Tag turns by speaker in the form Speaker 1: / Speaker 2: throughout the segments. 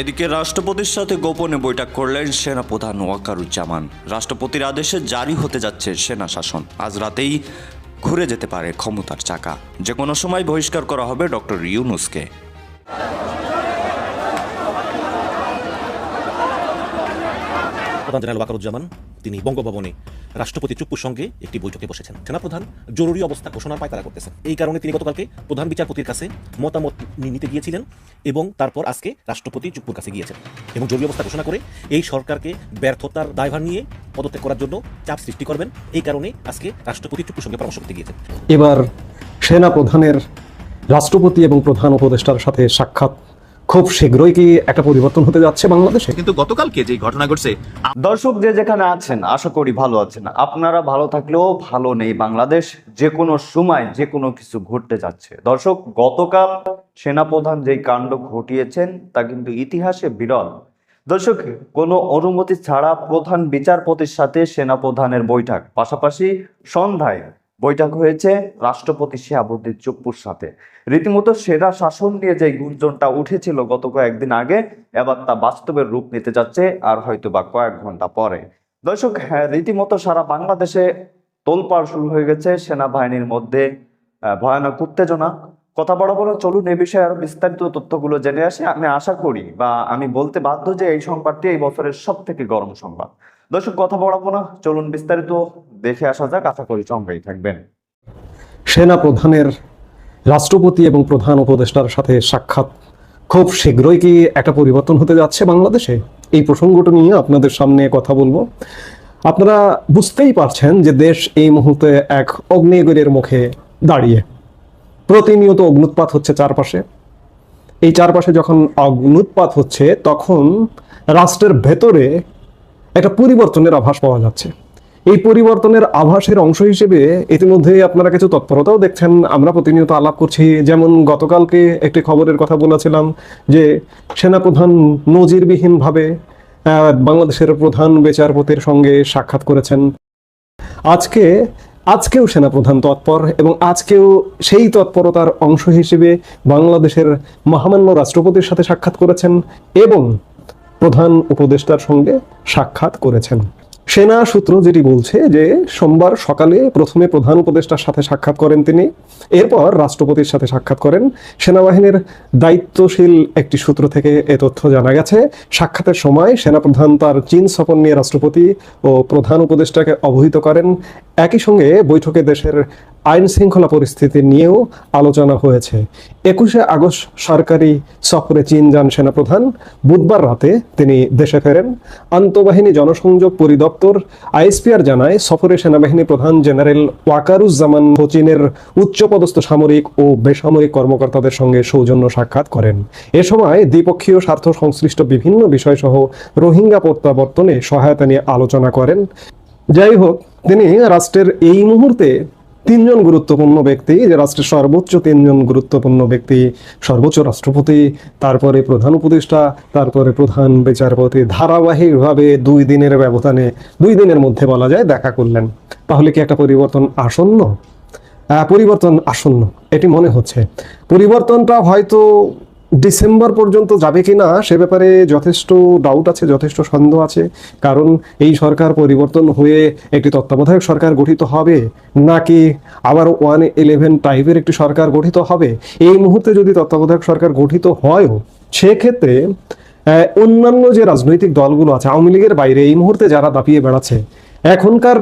Speaker 1: এদিকে রাষ্ট্রপতির সাথে গোপনে বৈঠক করলেন সেনাপ্রধান ওয়াকারুজ্জামান। রাষ্ট্রপতির আদেশে জারি হতে যাচ্ছে সেনা শাসন। আজ রাতেই ঘুরে যেতে পারে ক্ষমতার চাকা। যে কোনো সময় বহিষ্কার করা হবে ডক্টর ইউনুসকে।
Speaker 2: প্রধান জেনারেল ওয়াকারুজ্জামান তিনি বঙ্গভবনে রাষ্ট্রপতি চুপ্পুর সঙ্গে একটি বৈঠকে বসেছেন। সেনাপ্রধান জরুরি অবস্থা ঘোষণার পায়তারা করতেছেন। এই কারণে তিনি গতকালকে প্রধান বিচারপতির কাছে মতামত নিতে গিয়েছিলেন এবং তারপর আজকে রাষ্ট্রপতি চুপ্পুর কাছে গিয়েছেন এবং জরুরি অবস্থা ঘোষণা করে এই সরকারকে ব্যর্থতার দায়ভার নিয়ে পদত্যাগ করার জন্য চাপ সৃষ্টি করবেন। এই কারণে আজকে রাষ্ট্রপতি চুপ্পুর সঙ্গে পরামর্শ করতে গিয়েছেন।
Speaker 3: এবার সেনা প্রধানের রাষ্ট্রপতি এবং প্রধান উপদেষ্টার সাথে সাক্ষাৎ খুব শীঘ্রই কি একটা পরিবর্তন হতে যাচ্ছে বাংলাদেশে?
Speaker 4: কিন্তু গতকালকে যে ঘটনা ঘটছে
Speaker 1: দর্শক যে যেখানে আছেন আশা করি ভালো আছেন। আপনারা ভালো থাকলেও ভালো নেই বাংলাদেশ যে কোনো সময় যে কোনো কিছু ঘটতে যাচ্ছে। দর্শক গতকাল সেনাপ্রধান যেই কাণ্ড ঘটিয়েছেন তা কিন্তু ইতিহাসে বিরল। দর্শক কোনো অনুমতি ছাড়া প্রধান বিচারপতির সাথে সেনাপ্রধানের বৈঠক। পাশাপাশি সন্ধ্যায় বৈঠক হয়েছে রাষ্ট্রপতি শেহাবুদ্দিন চুপ্পুর সাথে। রীতিমতো সেরা শাসন নিয়ে যে গুঞ্জনটা উঠেছিল গত কয়েকদিন আগে, এবার তা বাস্তবের রূপ নিতে যাচ্ছে আর হয়তো বা কয়েক ঘণ্টা পরে। দর্শক হ্যাঁ রীতিমতো সারা বাংলাদেশে তোলপাড় শুরু হয়ে গেছে সেনাবাহিনীর মধ্যে ভয়ানক উত্তেজনা। কথা বড় বড়, চলুন এ বিষয়ে আরও বিস্তারিত তথ্যগুলো জেনে আসি। আমি আশা করি বা আমি বলতে বাধ্য যে এই সংবাদটি এই বছরের সব থেকে গরম সংবাদ। দর্শক, কথা বড়াবো না। চলুন বিস্তারিত দেখে আসা যাক। আশা করি সঙ্গেই থাকবেন।
Speaker 3: সেনা প্রধানের রাষ্ট্রপতি এবং প্রধান উপদেষ্টার সাথে সাক্ষাৎ খুব শীঘ্রই কি একটা পরিবর্তন হতে যাচ্ছে বাংলাদেশে? এই প্রসঙ্গটা নিয়ে আপনাদের সামনে কথা বলব। আপনারা বুঝতেই পারছেন যে দেশ এই মুহূর্তে এক অগ্নিগরের মুখে দাঁড়িয়ে। প্রতিনিয়ত অগ্নুৎপাত হচ্ছে চারপাশে। এই চারপাশে যখন অগ্নুৎপাত হচ্ছে, তখন রাষ্ট্রের ভেতরে একটা পরিবর্তনের আভাস পাওয়া যাচ্ছে। এই পরিবর্তনের আভাসের অংশ হিসেবে ইতিমধ্যে আপনারা কিছু তৎপরতাও দেখছেন। আমরা প্রতিনিয়ত আলাপ করছি। যেমন গতকালকে একটি খবরের কথা বলেছিলাম যে সেনাপ্রধান নজিরবিহীনভাবে বাংলাদেশের প্রধান বিচারপতির সঙ্গে সাক্ষাৎ করেছেন। আজকে, আজকেও সেনাপ্রধান তৎপর এবং আজকেও সেই তৎপরতার অংশ হিসেবে বাংলাদেশের মহামান্য রাষ্ট্রপতির সাথে সাক্ষাৎ করেছেন এবং প্রধান উপদেষ্টার সঙ্গে সাক্ষাৎ করেছেন। সেনা সূত্র যেটি বলছে যে সোমবার সকালে প্রথমে প্রধান উপদেষ্টার সাথে সাক্ষাৎ করেন তিনি, এরপর রাষ্ট্রপতির সাথে সাক্ষাৎ করেন। সেনাবাহিনীর দায়িত্বশীল একটি সূত্র থেকে এ তথ্য জানা গেছে। সাক্ষাতের সময় সেনাপ্রধান তার চীন সফর নিয়ে রাষ্ট্রপতি ও প্রধান উপদেষ্টাকে অবহিত করেন। একই সঙ্গে বৈঠকে দেশের আইন শৃঙ্খলা পরিস্থিতি নিয়েও আলোচনা হয়েছে। একুশে আগস্ট সরকারি সফরে চীন যান সেনাপ্রধান, বুধবার রাতে তিনি দেশে ফেরেন। আন্তঃবাহিনী জনসংযোগ পরিদপ্তর আইএসপিআর জানায়, সফরে সেনাবাহিনী প্রধান জেনারেল ওয়াকারুজ্জামান চীনের উচ্চপদস্থ সামরিক ও বেসামরিক কর্মকর্তাদের সঙ্গে সৌজন্য সাক্ষাৎ করেন। এ সময় দ্বিপক্ষীয় স্বার্থ সংশ্লিষ্ট বিভিন্ন বিষয়সহ রোহিঙ্গা প্রত্যাবর্তনে সহায়তা নিয়ে আলোচনা করেন। যাই হোক, তিনি রাষ্ট্রের এই মুহূর্তে তিনজন গুরুত্বপূর্ণ ব্যক্তি যে রাষ্ট্রের সর্বোচ্চ তিনজন গুরুত্বপূর্ণ ব্যক্তি, সর্বোচ্চ রাষ্ট্রপতি, তারপরে প্রধান উপদেষ্টা, তারপরে প্রধান বিচারপতি, ধারাবাহিকভাবে দুই দিনের ব্যবধানে, দুই দিনের মধ্যে বলা যায় দেখা করলেন। তাহলে কি একটা পরিবর্তন আসন্ন? পরিবর্তন আসন্ন, এটি মনে হচ্ছে। পরিবর্তনটা হয়তো ডিসেম্বর পর্যন্ত যাবে কি না সে ব্যাপারে যথেষ্ট ডাউট আছে, যথেষ্ট সন্দেহ আছে। কারণ এই সরকার পরিবর্তন হয়ে একটি তত্ত্বাবধায়ক সরকার গঠিত হবে নাকি আবার ওয়ান ইলেভেন টাইপের একটি সরকার গঠিত হবে? এই মুহূর্তে যদি তত্ত্বাবধায়ক সরকার গঠিত হয়ও, সেক্ষেত্রে অন্যান্য যে রাজনৈতিক দলগুলো আছে, আওয়ামী লীগের বাইরে এই মুহূর্তে যারা দাপিয়ে বেড়াচ্ছে, এখনকার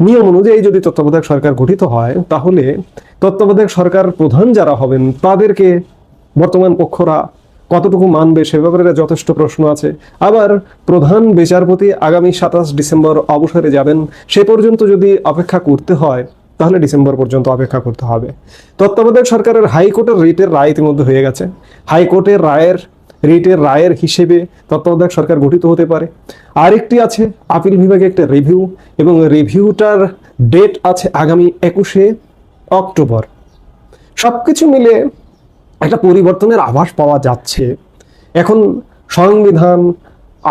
Speaker 3: নিয়ম অনুযায়ী যদি তত্ত্বাবধায়ক সরকার গঠিত হয়, তাহলে তত্ত্বাবধায়ক সরকার প্রধান যারা হবেন, তাদেরকে বর্তমান পক্ষরা কতটুকু মানবে সে ব্যাপারে যথেষ্ট প্রশ্ন আছে। আবার প্রধান বিচারপতি আগামী সাতাশ ডিসেম্বর অবসরে যাবেন, সে পর্যন্ত যদি অপেক্ষা করতে হয়, তাহলে ডিসেম্বর পর্যন্ত অপেক্ষা করতে হবে। তত্ত্বাবধায়ক সরকারের হাইকোর্টের রিটের রায় ইতিমধ্যে হয়ে গেছে। হাইকোর্টের রায়ের, রিটের রায়ের হিসেবে তত্ত্বাবধায়ক সরকার গঠিত হতে পারে। আরেকটি আছে, আপিল বিভাগে একটা রিভিউ, এবং রিভিউটার ডেট আছে আগামী একুশে অক্টোবর। সবকিছু মিলে একটা পরিবর্তনের আভাস পাওয়া যাচ্ছে। এখন সংবিধান,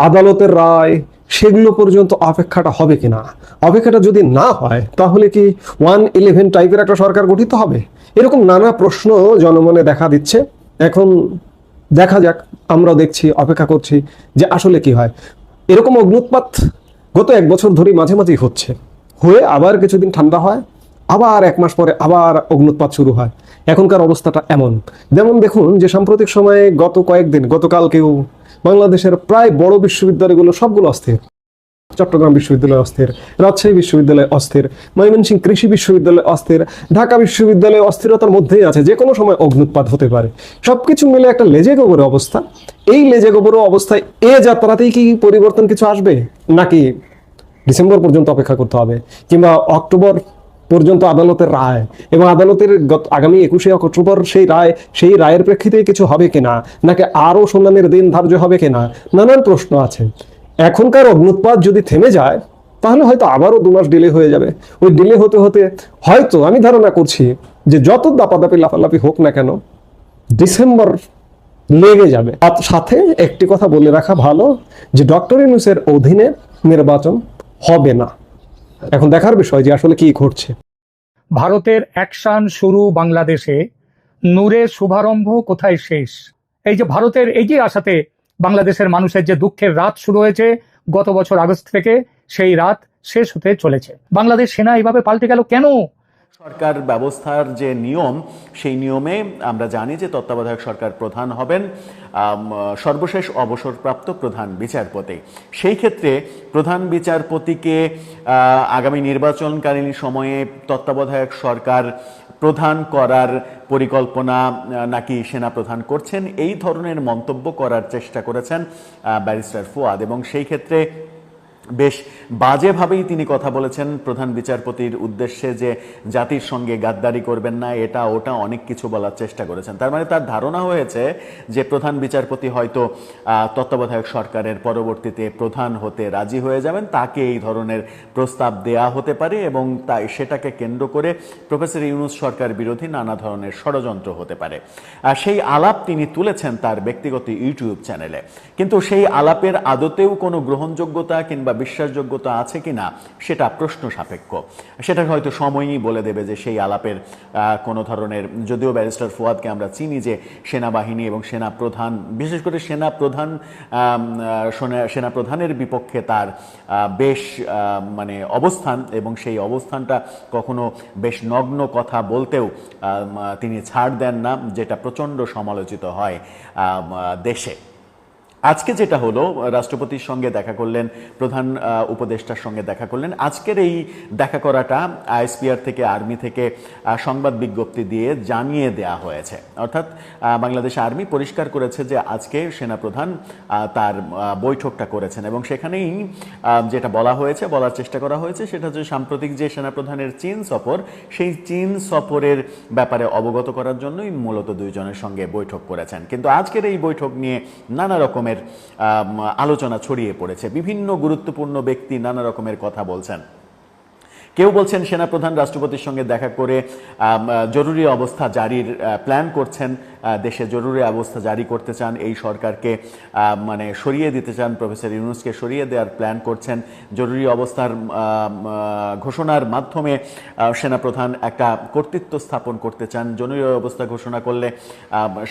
Speaker 3: আদালতের রায়, সেগুলো পর্যন্ত অপেক্ষাটা হবে কিনা? অপেক্ষাটা যদি না হয়, তাহলে কি ওয়ান ইলেভেন টাইপের একটা সরকার গঠিত হবে? এরকম নানা প্রশ্ন জনমনে দেখা দিচ্ছে। এখন দেখা যাক, আমরা দেখছি, অপেক্ষা করছি যে আসলে কি হয়। এরকম অগ্নুৎপাত গত এক বছর ধরে মাঝে মাঝেই হচ্ছে। হয়ে আবার কিছুদিন ঠান্ডা হয় আবার এক মাস পরে আবার অগ্নুৎপাত শুরু হয়। এখনকার অবস্থাটা এমন। যেমন দেখুন যে সাম্প্রতিক সময়ে গত কয়েকদিন, গতকালকেও বাংলাদেশের প্রায় বড় বিশ্ববিদ্যালয়গুলো সবগুলো অস্থির। চট্টগ্রাম বিশ্ববিদ্যালয় অস্থির, রাজশাহী বিশ্ববিদ্যালয় অস্থির, ময়মনসিংহ কৃষি বিশ্ববিদ্যালয় অস্থির, ঢাকা বিশ্ববিদ্যালয় অস্থিরতার মধ্যেই আছে যে কোনো সময় অগ্নুৎপাত হতে পারে। সবকিছু মিলে একটা লেজে গোবরের অবস্থা। এই লেজে গোবর অবস্থায় এ যাত্রাতেই কি পরিবর্তন কিছু আসবে? নাকি ডিসেম্বর পর্যন্ত অপেক্ষা করতে হবে, কিংবা অক্টোবর পর্যন্ত আদালতের রায় এবং আদালতের গত আগামী একুশে অক্টোবর সেই রায়, সেই রায়ের প্রেক্ষিতে কিছু হবে কিনা, নাকি আরও শুনানির দিন ধার্য হবে কিনা, নানান প্রশ্ন আছে। এখনকার অগ্নুৎপাত যদি থেমে যায়, তাহলে হয়তো আবারও দু মাস ডিলে হয়ে যাবে। ওই ডিলে হতে হতে হয়তো আমি ধারণা করছি যে যত দাপাদাপি লাফালাফি হোক না কেন, ডিসেম্বর লেগে যাবে। আর সাথে একটি কথা বলে রাখা ভালো, যে ডক্টর ইউনুসের অধীনে নির্বাচন হবে না। এখন দেখার বিষয় যে আসলে কি ঘটছে।
Speaker 4: ভারতের অ্যাকশন শুরু বাংলাদেশে। নূরের শুভারম্ভ কোথায় শেষ? এই যে ভারতের এগিয়ে আসাতে বাংলাদেশের মানুষের যে দুঃখের রাত শুরু হয়েছে, গত বছর আগস্ট থেকে সেই রাত শেষ হতে চলেছে। বাংলাদেশ সেনা এইভাবে পাল্টে গেল কেন?
Speaker 5: সরকার ব্যবস্থার যে নিয়ম, সেই নিয়মে আমরা জানি যে তত্ত্বাবধায়ক সরকার প্রধান হবেন সর্বশেষ অবসরপ্রাপ্ত প্রধান বিচারপতি। সেই ক্ষেত্রে প্রধান বিচারপতিকে আগামী নির্বাচনকালীন সময়ে তত্ত্বাবধায়ক সরকার প্রধান করার পরিকল্পনা নাকি সেনা প্রধান করছেন, এই ধরনের মন্তব্য করার চেষ্টা করেছেন ব্যারিস্টার ফুয়াদ। এবং সেই ক্ষেত্রে বেশ বাজেভাবেই তিনি কথা বলেছেন প্রধান বিচারপতির উদ্দেশ্যে যে জাতির সঙ্গে গাদ্দারি করবেন না, এটা, ওটা অনেক কিছু বলার চেষ্টা করেছেন। তার মানে তার ধারণা হয়েছে যে প্রধান বিচারপতি হয়তো তত্ত্বাবধায়ক সরকারের পরবর্তীতে প্রধান হতে রাজি হয়ে যাবেন, তাকে এই ধরনের প্রস্তাব দেয়া হতে পারে এবং তাই সেটাকে কেন্দ্র করে প্রফেসর ইউনুস সরকার বিরোধী নানা ধরনের ষড়যন্ত্র হতে পারে। আর সেই আলাপ তিনি তুলেছেন তার ব্যক্তিগত ইউটিউব চ্যানেলে। কিন্তু সেই আলাপের আদতেও কোনো গ্রহণযোগ্যতা কিংবা বিশ্বাসযোগ্যতা আছে কিনা সেটা প্রশ্ন সাপেক্ষ। সেটা হয়তো সময়ই বলে দেবে যে সেই আলাপের কোনো ধরনের, যদিও ব্যারিস্টার ফুয়াদকে আমরা চিনি যে সেনাবাহিনী এবং সেনা প্রধান বিশেষ করে সেনা প্রধান সেনা প্রধানের বিপক্ষে তার বেশ মানে অবস্থান এবং সেই অবস্থানটা কখনো বেশ নগ্ন কথা বলতেও তিনি ছাড় দেন না, যেটা প্রচণ্ড সমালোচিত হয় দেশে। আজকে যেটা হলো, রাষ্ট্রপতির সঙ্গে দেখা করলেন, প্রধান উপদেষ্টার সঙ্গে দেখা করলেন, আজকের এই দেখা করাটা আইএসপিআর থেকে, আর্মি থেকে সংবাদ বিজ্ঞপ্তি দিয়ে জানিয়ে দেয়া হয়েছে। অর্থাৎ বাংলাদেশ আর্মি পরিষ্কার করেছে যে আজকে সেনাপ্রধান তার বৈঠকটা করেছেন এবং সেখানেই যেটা বলা হয়েছে, বলার চেষ্টা করা হয়েছে, সেটা হচ্ছে সাম্প্রতিক যে সেনাপ্রধানের চীন সফর, সেই চীন সফরের ব্যাপারে অবগত করার জন্যই মূলত দুইজনের সঙ্গে বৈঠক করেছেন। কিন্তু আজকের এই বৈঠক নিয়ে নানা রকমের আম, আলোচনা ছড়িয়ে পড়েছে। বিভিন্ন গুরুত্বপূর্ণ ব্যক্তি নানা রকমের কথা বলছেন। কেউ বলছেন সেনাপ্রধান রাষ্ট্রপতির সঙ্গে দেখা করে জরুরি অবস্থা জারির প্ল্যান করছেন। দেশে জরুরি অবস্থা জারি করতে চান, এই সরকারকে মানে সরিয়ে দিতে চান, প্রফেসর ইউনুসকে সরিয়ে দেওয়ার প্ল্যান করছেন। জরুরি অবস্থার ঘোষণার মাধ্যমে সেনাপ্রধান একটা কর্তৃত্ব স্থাপন করতে চান। জরুরি অবস্থা ঘোষণা করলে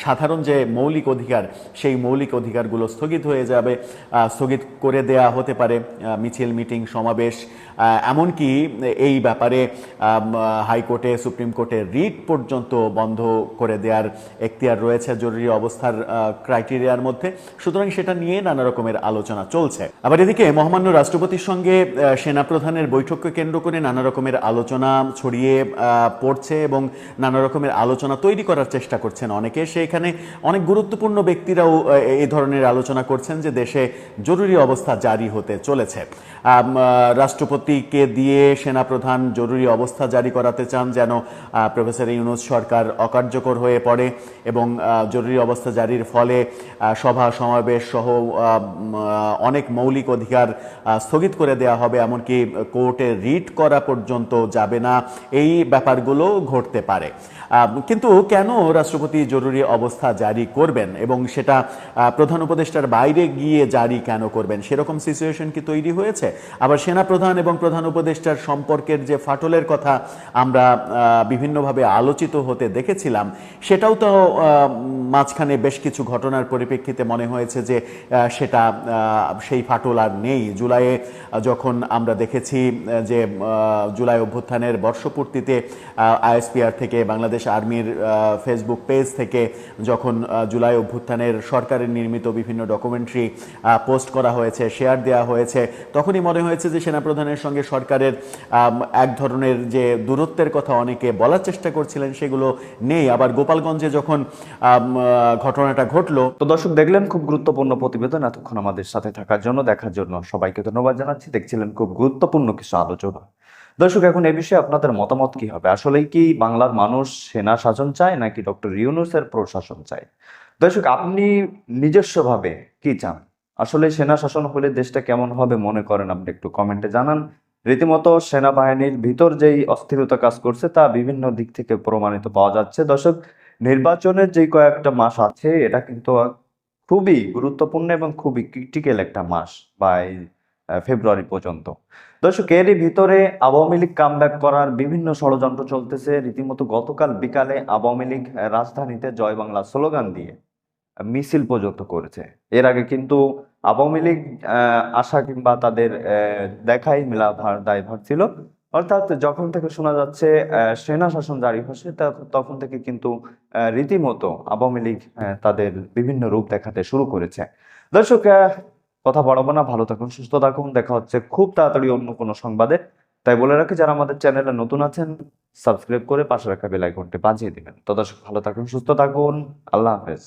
Speaker 5: সাধারণ যে মৌলিক অধিকার, সেই মৌলিক অধিকারগুলো স্থগিত হয়ে যাবে। স্থগিত করে দেয়া হতে পারে মিছিল, মিটিং, সমাবেশ। এমনকি এই ব্যাপারে হাইকোর্টে, সুপ্রিম কোর্টে রিট পর্যন্ত বন্ধ করে দেওয়ার এখতিয়ার রয়েছে জরুরি অবস্থার ক্রাইটেরিয়ার মধ্যে। সুতরাং সেটা নিয়ে নানা রকমের আলোচনা চলছে। আবার এদিকে মহামান্য রাষ্ট্রপতির সঙ্গে সেনাপ্রধানের বৈঠককে কেন্দ্র করে নানা রকমের আলোচনা ছড়িয়ে পড়ছে এবং নানা রকমের আলোচনা তৈরি করার চেষ্টা করছেন অনেকে। সেখানে অনেক গুরুত্বপূর্ণ ব্যক্তিরাও এই ধরনের আলোচনা করছেন যে দেশে জরুরি অবস্থা জারি হতে চলেছে। রাষ্ট্রপতিকে দিয়ে সেনাপ্রধান জরুরি অবস্থা জারি করাতে চান যেন প্রফেসর ইউনুস সরকার অকার্যকর হয়ে পড়ে এবং জরুরি অবস্থা জারির ফলে সভা, সমাবেশ সহ অনেক মৌলিক অধিকার স্থগিত করে দেওয়া হবে, এমনকি কোর্টে রিট করা পর্যন্ত যাবে না। এই ব্যাপারগুলো ঘটতে পারে। কিন্তু কেন রাষ্ট্রপতি জরুরি অবস্থা জারি করবেন এবং সেটা প্রধান উপদেষ্টার বাইরে গিয়ে জারি কেন করবেন? সেরকম সিচুয়েশন কি তৈরি হয়েছে? আবার সেনা প্রধান এবং প্রধান উপদেষ্টার সম্পর্কের যে ফাটলের কথা আমরা বিভিন্নভাবে আলোচিত হতে দেখেছিলাম, সেটাও তো মাঝখানে বেশ কিছু ঘটনার পরিপ্রেক্ষিতে মনে হয়েছে যে সেটা সেই ফাটল আর নেই। জুলাইয়ে যখন আমরা দেখেছি যে জুলাই অভ্যুত্থানের বর্ষপূর্তিতে আইএসপিআর থেকে, বাংলাদেশ আর্মির ফেসবুক পেজ থেকে যখন জুলাই অভ্যুত্থানের সরকারের নির্মিত বিভিন্ন ডকুমেন্টারি পোস্ট করা হয়েছে, শেয়ার দেওয়া হয়েছে, তখনই মনে হয়েছে যে, সেনাপ্রধানের সঙ্গে সরকারের এক ধরনের যে দূরত্বের কথা অনেকে বলার চেষ্টা করছিলেন, সেগুলো নেই। আবার গোপালগঞ্জে যখন ঘটনাটা ঘটলো।
Speaker 1: তো দর্শক, দেখলেন খুব গুরুত্বপূর্ণ প্রতিবেদন এতক্ষণ আমাদের সাথে থাকার জন্য, দেখার জন্য সবাইকে ধন্যবাদ জানাচ্ছি। দেখছিলেন খুব গুরুত্বপূর্ণ কিছু আলোচনা। দর্শক, এখন এ বিষয়ে আপনাদের মতামত কি হবে? আসলেই কি বাংলার মানুষ সেনা শাসন চায় নাকি ডক্টর ইউনুসের প্রশাসন চায়? দর্শক, আপনি নিজস্বভাবে কি চান? আসলে সেনা শাসন হলে দেশটা কেমন হবে মনে করেন আপনি একটু কমেন্টে জানান। রীতিমতো সেনাবাহিনীর ভিতর যেই অস্থিরতা কাজ করছে তা বিভিন্ন দিক থেকে প্রমাণিত পাওয়া যাচ্ছে। দর্শক নির্বাচনের যে কয়েকটা মাস আছে, এটা কিন্তু খুবই গুরুত্বপূর্ণ এবং খুবই ক্রিটিক্যাল একটা মাস বা ফেব্রুয়ারি পর্যন্ত। দর্শক, এরই ভিতরে আওয়ামী লীগ কামব্যাক করার বিভিন্ন ষড়যন্ত্র চলতেছে। রীতিমতো গতকাল বিকালে আওয়ামী লীগ রাজধানীতে জয় বাংলা স্লোগান দিয়ে মিছিল পর্যন্ত করেছে। এর আগে কিন্তু আওয়ামী লীগ আশা কিংবা তাদের দেখাই মেলা ভার, দায়ভার ছিল। অর্থাৎ যখন থেকে শোনা যাচ্ছে সেনা শাসন জারি হচ্ছে তখন থেকে কিন্তু রীতিমতো আওয়ামী লীগ তাদের বিভিন্ন রূপ দেখাতে শুরু করেছে। দর্শক কথা বাড়াবো না, ভালো থাকুন, সুস্থ থাকুন, দেখা হচ্ছে খুব তাড়াতাড়ি অন্য কোনো সংবাদে। তাই বলে রাখি, যারা আমাদের চ্যানেলে নতুন আছেন, সাবস্ক্রাইব করে পাশে রাখা বেল আইকনটি বাজিয়ে দিবেন। তো দর্শক, ভালো থাকুন, সুস্থ থাকুন, আল্লাহ হাফেজ।